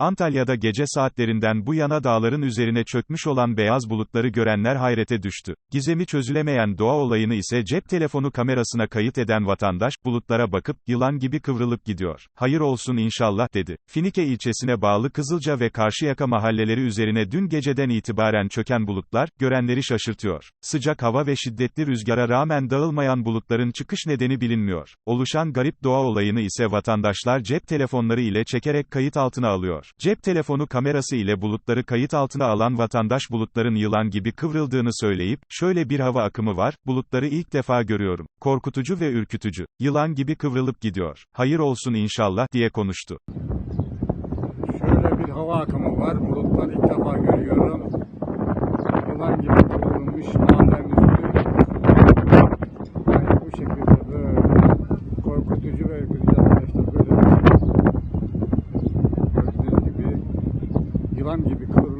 Antalya'da gece saatlerinden bu yana dağların üzerine çökmüş olan beyaz bulutları görenler hayrete düştü. Gizemi çözülemeyen doğa olayını ise cep telefonu kamerasına kayıt eden vatandaş, bulutlara bakıp, yılan gibi kıvrılıp gidiyor. Hayır olsun inşallah dedi. Finike ilçesine bağlı Kızılca ve Karşıyaka mahalleleri üzerine dün geceden itibaren çöken bulutlar, görenleri şaşırtıyor. Sıcak hava ve şiddetli rüzgara rağmen dağılmayan bulutların çıkış nedeni bilinmiyor. Oluşan garip doğa olayını ise vatandaşlar cep telefonları ile çekerek kayıt altına alıyor. Cep telefonu kamerası ile bulutları kayıt altına alan vatandaş bulutların yılan gibi kıvrıldığını söyleyip, şöyle bir hava akımı var, bulutları ilk defa görüyorum. Korkutucu ve ürkütücü. Yılan gibi kıvrılıp gidiyor. Hayır olsun inşallah diye konuştu. Şöyle bir hava akımı var. Bulutları ilk defa görüyorum. Yılan gibi kıvrılmış mahallemizde. Yani bu şekilde böyle korkutucu ve ürkütücü arkadaşlar böyle bir şey. Gördüğünüz gibi yılan gibi kıvrılmış